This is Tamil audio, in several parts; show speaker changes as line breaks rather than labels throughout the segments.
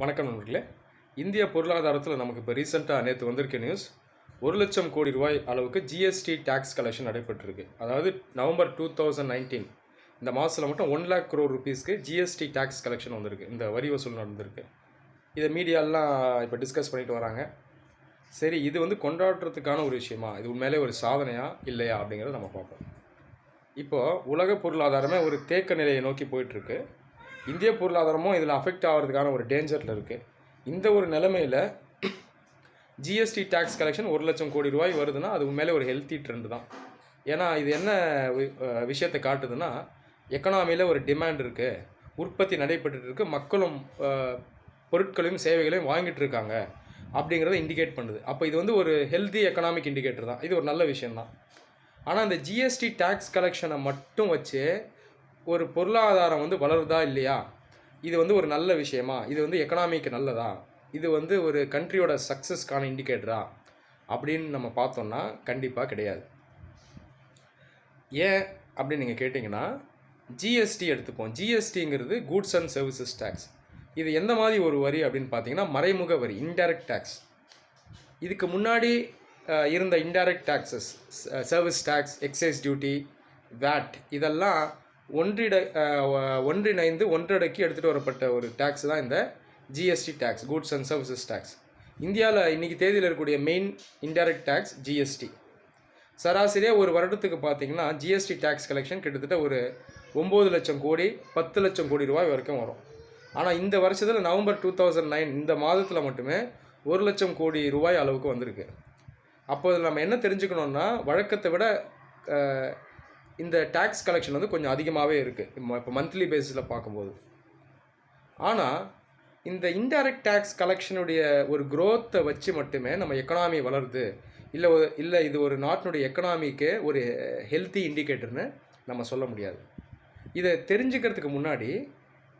வணக்கம் நண்பர்களே. இந்திய பொருளாதாரத்தில் நமக்கு இப்போ ரீசெண்டாக நேற்று வந்திருக்க நியூஸ் ஒரு லட்சம் கோடி ரூபாய் அளவுக்கு ஜிஎஸ்டி டேக்ஸ் கலெக்ஷன் நடைபெற்றிருக்கு. அதாவது நவம்பர் டூ தௌசண்ட் நைன்டீன் இந்த மாதத்தில் மட்டும் ஒன் லேக் க்ரோர் ருபீஸ்க்கு ஜிஎஸ்டி டேக்ஸ் கலெக்ஷன் வந்திருக்கு. இந்த வரி வசூல் நடந்திருக்கு. இதை மீடியாலாம் இப்போ டிஸ்கஸ் பண்ணிட்டு வராங்க. சரி இது வந்து கொண்டாடுறதுக்கான ஒரு விஷயமா? இது உண்மையிலே ஒரு சாதனையா? இல்லையா? அப்படிங்கிறத நம்ம பார்ப்போம். இப்போது உலக பொருளாதாரமே ஒரு தேக்க நிலையை நோக்கி போயிட்டுருக்கு இந்திய பொருளாதாரமும் இதில் அஃபெக்ட் ஆகிறதுக்கான ஒரு டேஞ்சரில் இருக்குது இந்த ஒரு நிலைமையில் ஜிஎஸ்டி டேக்ஸ் கலெக்ஷன் ஒரு லட்சம் கோடி ரூபாய் வருதுன்னா அது உண்மையிலே ஒரு ஹெல்த்தி ட்ரெண்டு தான். ஏன்னா இது என்ன வி- விஷயத்தை காட்டுதுன்னா எக்கனாமியில் ஒரு டிமாண்ட் இருக்குது உற்பத்தி நடைபெற்றுட்டு இருக்குது மக்களும் பொருட்களையும் சேவைகளையும் வாங்கிட்டு இருக்காங்க அப்படிங்கிறத இண்டிகேட் பண்ணுது. அப்போ இது வந்து ஒரு ஹெல்தி எக்கனாமிக் இண்டிகேட்டர் தான். இது ஒரு நல்ல விஷயந்தான் ஆனால் இந்த ஜிஎஸ்டி டேக்ஸ் கலெக்ஷனை மட்டும் வச்சு ஒரு பொருளாதாரம் வந்து வளருதா இல்லையா? இது வந்து ஒரு நல்ல விஷயமா? இது வந்து எக்கனாமிக்கு நல்லதா? இது வந்து ஒரு கண்ட்ரியோட சக்ஸஸ்க்கான இண்டிகேட்டரா அப்படின்னு நம்ம பார்த்தோம்னா கண்டிப்பாக கிடையாது. ஏன் அப்படின்னு நீங்கள் கேட்டிங்கன்னா ஜிஎஸ்டி எடுத்துப்போம் ஜிஎஸ்டிங்கிறது கூட்ஸ் அண்ட் சர்வீசஸ் டேக்ஸ் இது எந்த மாதிரி ஒரு வரி அப்படின்னு பார்த்தீங்கன்னா மறைமுக வரி இன்டைரக்ட் டேக்ஸ் இதுக்கு முன்னாடி இருந்த indirect taxes service tax excise duty VAT இதெல்லாம் ஒன்றிட ஒன்றிணைந்து ஒன்றடக்கி எடுத்துகிட்டு வரப்பட்ட ஒரு டேக்ஸ் தான் இந்த GST tax goods and services tax இந்தியாவில் இன்றைக்கி தேதியில் இருக்கக்கூடிய மெயின் இன்டைரக்ட் டேக்ஸ் ஜிஎஸ்டி சராசரியாக ஒரு வருடத்துக்கு பார்த்தீங்கன்னா ஜிஎஸ்டி டேக்ஸ் கலெக்ஷன் கிட்டத்தட்ட ஒரு ஒம்பது லட்சம் கோடி பத்து லட்சம் கோடி ரூபாய் வரைக்கும் வரும். ஆனால் இந்த வருஷத்தில் நவம்பர் டூ தௌசண்ட் நைன் இந்த மாதத்தில் மட்டுமே ஒரு லட்சம் கோடி ரூபாய் அளவுக்கு வந்திருக்கு. அப்போ நம்ம என்ன தெரிஞ்சுக்கணுன்னா வழக்கத்தை விட இந்த டேக்ஸ் கலெக்ஷன் வந்து கொஞ்சம் அதிகமாகவே இருக்குது இப்போ மந்த்லி பேஸிஸில் பார்க்கும்போது. ஆனால் இந்த இன்டைரக்ட் டேக்ஸ் கலெக்ஷனுடைய ஒரு குரோத்தை வச்சு மட்டுமே நம்ம எக்கனாமி வளருது. இல்லை இல்லை இது ஒரு நாட்டினுடைய எக்கனாமிக்கு ஒரு ஹெல்த்தி இண்டிகேட்டர்னு நம்ம சொல்ல முடியாது. இதை தெரிஞ்சுக்கிறதுக்கு முன்னாடி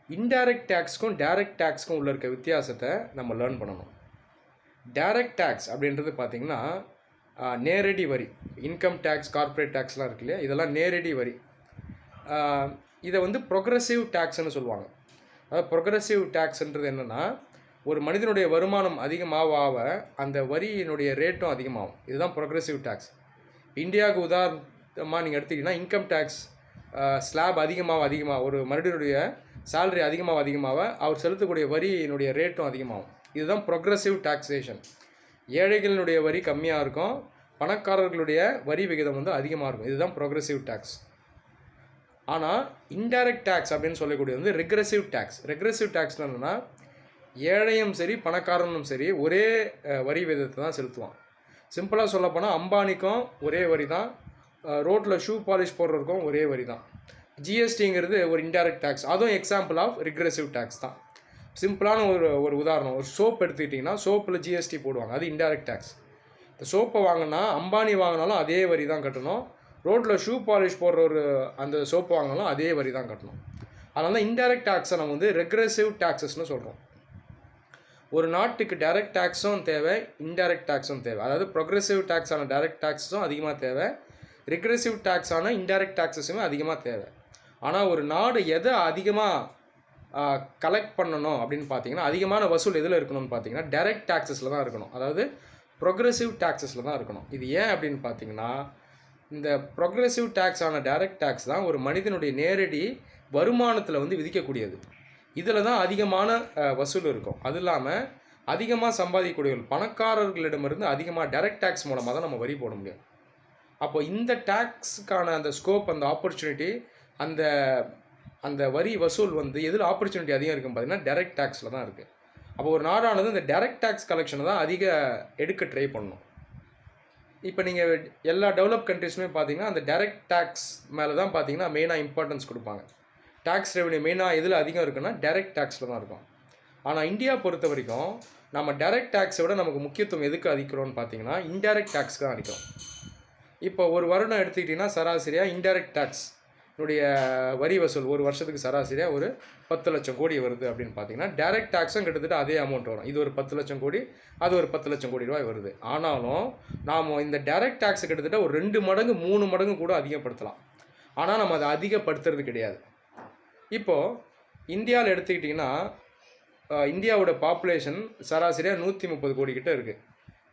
இன்டைரக்ட் டேக்ஸ்க்கும் டைரக்ட் டேக்ஸ்க்கும் உள்ள இருக்க வித்தியாசத்தை நம்ம லேர்ன் பண்ணணும். டைரக்ட் டேக்ஸ் அப்படின்றது பார்த்திங்கன்னா நேரடி வரி. இன்கம் டேக்ஸ் கார்ப்பரேட் டேக்ஸ்லாம் இருக்கு இல்லையா? இதெல்லாம் நேரடி வரி. இதை வந்து ப்ரொக்ரெசிவ் டேக்ஸ்னு சொல்லுவாங்க. அதாவது ப்ரொக்ரெசிவ் டேக்ஸ்ன்றது என்னென்னா ஒரு மனிதனுடைய வருமானம் அதிகமாக ஆக அந்த வரியினுடைய ரேட்டும் அதிகமாகும். இதுதான் ப்ரொக்ரெசிவ் டேக்ஸ் இந்தியாவுக்கு உதாரணமாக நீங்கள் எடுத்துக்கிட்டிங்கன்னா இன்கம் டேக்ஸ் ஸ்லாப் அதிகமாக அதிகமாக ஒரு மனிதனுடைய சேலரி அதிகமாக அதிகமாக அவர் செலுத்தக்கூடிய வரியினுடைய ரேட்டும் அதிகமாகும். இதுதான் ப்ரொக்ரெசிவ் டாக்ஸேஷன் ஏழைகளினுடைய வரி கம்மியாக இருக்கும். பணக்காரர்களுடைய வரி விகிதம் வந்து அதிகமாக இருக்கும். இதுதான் ப்ரோக்ரெசிவ் டேக்ஸ் ஆனால் இன்டைரக்ட் டேக்ஸ் அப்படின்னு சொல்லக்கூடியது வந்து ரெக்ரெசிவ் டேக்ஸ் ரெக்ரெசிவ் டேக்ஸ் என்னென்னா ஏழையும் சரி பணக்காரனும் சரி ஒரே வரி விகிதத்தை தான் செலுத்துவான். சிம்பிளாக சொல்லப்போனால் அம்பானிக்கும் ஒரே வரி தான் ரோட்டில் ஷூ பாலிஷ் போடுறதுக்கும் ஒரே வரி தான். ஜிஎஸ்டிங்கிறது ஒரு இன்டைரக்ட் டேக்ஸ் அதுவும் எக்ஸாம்பிள் ஆஃப் ரிக்ரெசிவ் டேக்ஸ் தான். சிம்பிளான ஒரு ஒரு உதாரணம். ஒரு சோப் எடுத்துக்கிட்டிங்கன்னா சோப்பில் ஜிஎஸ்டி போடுவாங்க. அது இன்டைரக்ட் டேக்ஸ் இந்த சோப்பை வாங்கினா அம்பானி வாங்கினாலும் அதே வரி தான் கட்டணும். ரோட்டில் ஷூ பாலிஷ் போடுற ஒரு அந்த சோப்பு வாங்கினாலும் அதே வரி தான் கட்டணும். அதனால தான் இன்டைரக்ட் டேக்ஸை நம்ம வந்து ரெக்ரெசிவ் டேக்ஸஸ்னு சொல்கிறோம் ஒரு நாட்டுக்கு டைரக்ட் டேக்ஸும் தேவை இன்டைரக்ட் டேக்ஸும் தேவை. அதாவது ப்ரொக்ரெசிவ் டேக்ஸான டைரக்ட் டேக்ஸும் அதிகமாக தேவை ரிக்ரெசிவ் டேக்ஸான இன்டைரக்ட் டேக்ஸஸுமே அதிகமாக தேவை. ஆனால் ஒரு நாடு எதை அதிகமாக கலெக்ட் பண்ணணும் அப்படின்னு பார்த்தீங்கன்னா அதிகமான வசூல் எதில் இருக்கணும்னு பார்த்தீங்கன்னா டைரக்ட் டேக்ஸஸில் தான் இருக்கணும். அதாவது ப்ரொக்ரெசிவ் டேக்ஸஸில் தான் இருக்கணும். இது ஏன் அப்படின்னு பார்த்தீங்கன்னா இந்த ப்ரொக்ரெசிவ் டேக்ஸான டைரக்ட் டேக்ஸ் தான் ஒரு மனிதனுடைய நேரடி வருமானத்தில் வந்து விதிக்கக்கூடியது. இதில் தான் அதிகமான வசூல் இருக்கும். அது இல்லாமல் அதிகமாக சம்பாதிக்கக்கூடியவர்கள் பணக்காரர்களிடமிருந்து அதிகமாக டைரக்ட் டேக்ஸ் மூலமாக தான் நம்ம வரி போட முடியும். அப்போ இந்த டேக்ஸுக்கான அந்த ஸ்கோப் அந்த ஆப்பர்ச்சுனிட்டி அந்த அந்த வரி வசூல் வந்து எதில் ஆப்பர்ச்சுனிட்டி அதிகம் இருக்கும் பார்த்தீங்கன்னா டைரக்ட் டேக்ஸில் தான் இருக்குது அப்போ ஒரு நாடானது இந்த டைரக்ட் டேக்ஸ் கலெக்ஷனை தான் அதிக எடுக்க ட்ரை பண்ணணும் இப்போ நீங்கள் எல்லா டெவலப் கண்ட்ரிஸுமே பார்த்தீங்கன்னா அந்த டைரக்ட் டேக்ஸ் மேலே தான் பார்த்தீங்கன்னா மெயினாக இம்பார்ட்டன்ஸ் கொடுப்பாங்க. டேக்ஸ் ரெவன்யூ மெயினாக எதில் அதிகம் இருக்குன்னா டைரக்ட் டேக்ஸில் தான் இருக்கும். ஆனால் இந்தியா பொறுத்த வரைக்கும் நம்ம டைரக்ட் டேக்ஸை விட நமக்கு முக்கியத்துவம் எதுக்கு அதிக்கிறோம்னு பார்த்தீங்கன்னா இன்டைரக்ட் டேக்ஸ்க்கு தான் அடிக்கிறோம் இப்போ ஒரு வருடம் எடுத்துக்கிட்டிங்கன்னா சராசரியாக இன்டைரக்ட் டேக்ஸ் உடைய வரி வசூல் ஒரு வருஷத்துக்கு சராசரியாக ஒரு பத்து லட்சம் கோடி வருது அப்படின்னு பார்த்தீங்கன்னா டைரக்ட் டேக்ஸும் கிட்டத்தட்ட அதே அமௌண்ட் வரும். இது ஒரு பத்து லட்சம் கோடி அது ஒரு பத்து லட்சம் கோடி ரூபாய் வருது. ஆனாலும் நாம் இந்த டைரக்ட் டேக்ஸை கிட்டத்தட்ட ஒரு ரெண்டு மடங்கு மூணு மடங்கு கூட அதிகப்படுத்தலாம். ஆனால் நம்ம அதை அதிகப்படுத்துறது கிடையாது. இப்போது இந்தியாவில் எடுத்துக்கிட்டிங்கன்னா இந்தியாவோட பாப்புலேஷன் சராசரியாக நூற்றி முப்பது கோடி கிட்ட இருக்குது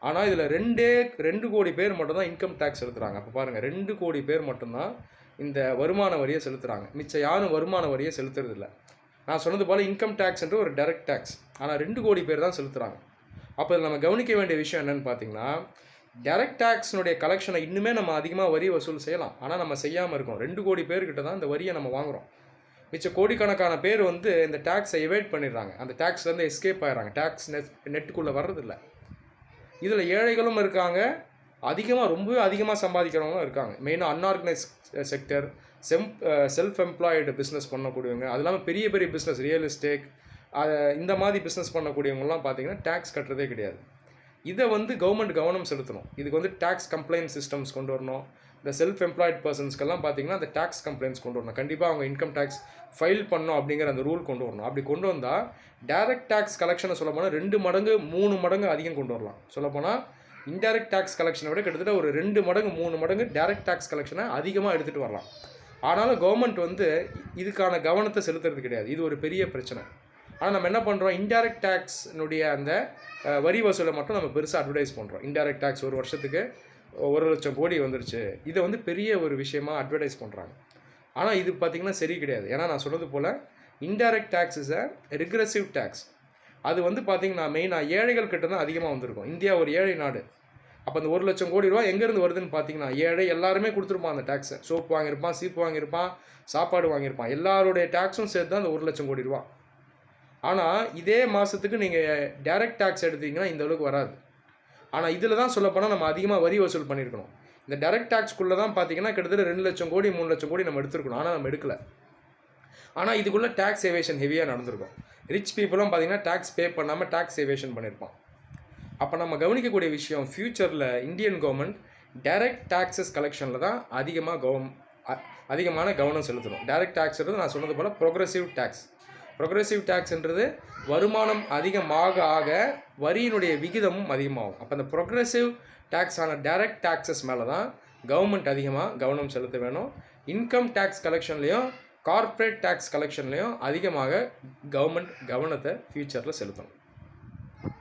ஆனால் இதில் ரெண்டே ரெண்டு கோடி பேர் மட்டும்தான் இன்கம் டேக்ஸ் எடுத்துகிறாங்க அப்போ பாருங்கள் ரெண்டு கோடி பேர் மட்டும்தான் இந்த வருமான வரியை செலுத்துகிறாங்க மிச்சம் யாரும் வருமான வரியை செலுத்துறதில்ல. நான் சொன்னது போல் இன்கம் டேக்ஸ்ன்ற ஒரு டைரக்ட் டேக்ஸ் ஆனால் ரெண்டு கோடி பேர் தான் செலுத்துகிறாங்க அப்போ இதில் நம்ம கவனிக்க வேண்டிய விஷயம் என்னென்னு பார்த்தீங்கன்னா டைரக்ட் டேக்ஸ்னுடைய கலெக்ஷனை இன்னுமே நம்ம அதிகமாக வரி வசூல் செய்யலாம். ஆனால் நம்ம செய்யாமல் இருக்கோம். ரெண்டு கோடி பேர்கிட்ட தான் இந்த வரியை நம்ம வாங்குறோம். மிச்ச கோடிக்கணக்கான பேர் வந்து இந்த டேக்ஸை எவேட் பண்ணிடுறாங்க. அந்த டேக்ஸ்லேருந்து எஸ்கேப் ஆகிறாங்க டேக்ஸ் நெட் நெட்டுக்குள்ளே வர்றதில்ல. இதில் ஏழைகளும் இருக்காங்க. அதிகமாக ரொம்பவே அதிகமாக சம்பாதிக்கிறவங்களும் இருக்காங்க. மெயினாக அன்ஆர்கனைஸ் செக்டர் செம் செல்ஃப் எம்ப்ளாய்டு பிஸ்னஸ் பண்ணக்கூடியவங்க அது இல்லாமல் பெரிய பெரிய பிஸ்னஸ் ரியல் எஸ்டேட் இந்த மாதிரி பிஸ்னஸ் பண்ணக்கூடியவங்கலாம் பார்த்தீங்கன்னா டேக்ஸ் கட்டுறதே கிடையாது. இதை வந்து கவர்மெண்ட் கவனம் செலுத்தணும். இதுக்கு வந்து டேக்ஸ் கம்ப்ளைண்ட் சிஸ்டம்ஸ் கொண்டு வரணும். இந்த செல்ஃப் எம்ப்ளாய்ட் பர்சன்ஸ்க்கெல்லாம் பார்த்தீங்கன்னா அந்த டேக்ஸ் கம்ப்ளைண்ட்ஸ் கொண்டு வரணும். கண்டிப்பாக அவங்க இன்கம் டேக்ஸ் ஃபைல் பண்ணணும் அப்படிங்கிற அந்த ரூல் கொண்டு வரணும். அப்படி கொண்டு வந்தால் டேரக்ட் டேக்ஸ் கலெக்ஷனை சொல்ல போனால் ரெண்டு மடங்கு மூணு மடங்கு அதிகம் கொண்டு வரலாம். சொல்லப்போனால் இன்டைரக்ட் டேக்ஸ் கலெக்ஷனை விட கிட்டத்தட்ட ஒரு ரெண்டு மடங்கு மூணு மடங்கு டைரக்ட் டேக்ஸ் கலெக்ஷனை அதிகமாக எடுத்துகிட்டு வரலாம். ஆனாலும் கவர்மெண்ட் வந்து இதுக்கான கவனத்தை செலுத்துறது கிடையாது. இது ஒரு பெரிய பிரச்சனை. ஆனால் நம்ம என்ன பண்ணுறோம் இன்டைரக்ட் டேக்ஸ்னுடைய அந்த வரி வசூலை மட்டும் நம்ம பெருசாக அட்வர்டைஸ் பண்ணுறோம் இன்டைரக்ட் டேக்ஸ் ஒரு வருஷத்துக்கு ஒரு லட்சம் கோடி வந்துருச்சு. இதை வந்து பெரிய ஒரு விஷயமாக அட்வர்டைஸ் பண்ணுறாங்க ஆனால் இது பார்த்திங்கன்னா சரி கிடையாது. ஏன்னா நான் சொன்னது போல் indirect tax is a regressive tax அது வந்து பார்த்திங்கன்னா மெயினாக ஏழைகள் கிட்ட தான் அதிகமாக வந்திருக்கும். இந்தியா ஒரு ஏழை நாடு. அப்போ அந்த ஒரு லட்சம் கோடி ரூபா எங்கேருந்து வருதுன்னு பார்த்தீங்கன்னா ஏழை எல்லாருமே கொடுத்துருப்பான் அந்த டேக்ஸை சோப்பு வாங்கியிருப்பான் சீப்பு வாங்கியிருப்பான் சாப்பாடு வாங்கியிருப்பான். எல்லாருடைய டேக்ஸும் சேர்த்து தான் அந்த ஒரு லட்சம் கோடி ரூபா ஆனால் இதே மாதத்துக்கு நீங்கள் டைரக்ட் டேக்ஸ் எடுத்தீங்கன்னா இந்த அளவுக்கு வராது. ஆனால் இதில் தான் சொல்லப்போனால் நம்ம அதிகமாக வரி வசூல் பண்ணியிருக்கணும். இந்த டைரக்ட் டேக்ஸ்க்குள்ளே தான் பார்த்தீங்கன்னா கிட்டத்தட்ட ரெண்டு லட்சம் கோடி மூணு லட்சம் கோடி நம்ம எடுத்துருக்கணும். ஆனால் நம்ம எடுக்கலை. ஆனால் இதுக்குள்ளே டேக்ஸ் எவேஷன் ஹெவியாக நடந்திருக்கும். ரிச் பீப்புளும் பார்த்தீங்கன்னா டேக்ஸ் பே பண்ணாமல் டேக்ஸ் எவேஷன் பண்ணியிருப்பான் அப்போ நம்ம கவனிக்கக்கூடிய விஷயம் ஃப்யூச்சரில் இந்தியன் கவர்மெண்ட் டைரக்ட் டேக்ஸஸ் கலெக்ஷனில் தான் அதிகமாக கவம் அதிகமான கவனம் செலுத்தணும். டைரக்ட் டேக்ஸ்ன்றது நான் சொன்னது போல் ப்ரோக்ரஸிவ் டேக்ஸ் ப்ரொக்ரெசிவ் டேக்ஸ்ன்றது வருமானம் அதிகமாக ஆக வரியினுடைய விகிதமும் அதிகமாகும். அப்போ அந்த ப்ரொக்ரெசிவ் டேக்ஸான டைரக்ட் டேக்ஸஸ் மேலே தான் கவர்மெண்ட் அதிகமாக கவனம் செலுத்த வேணும். இன்கம் டேக்ஸ் கலெக்ஷன்லேயும் கார்ப்பரேட் டேக்ஸ் கலெக்ஷன்லேயும் அதிகமாக கவர்மெண்ட் கவனத்தை ஃப்யூச்சரில் செலுத்தணும்.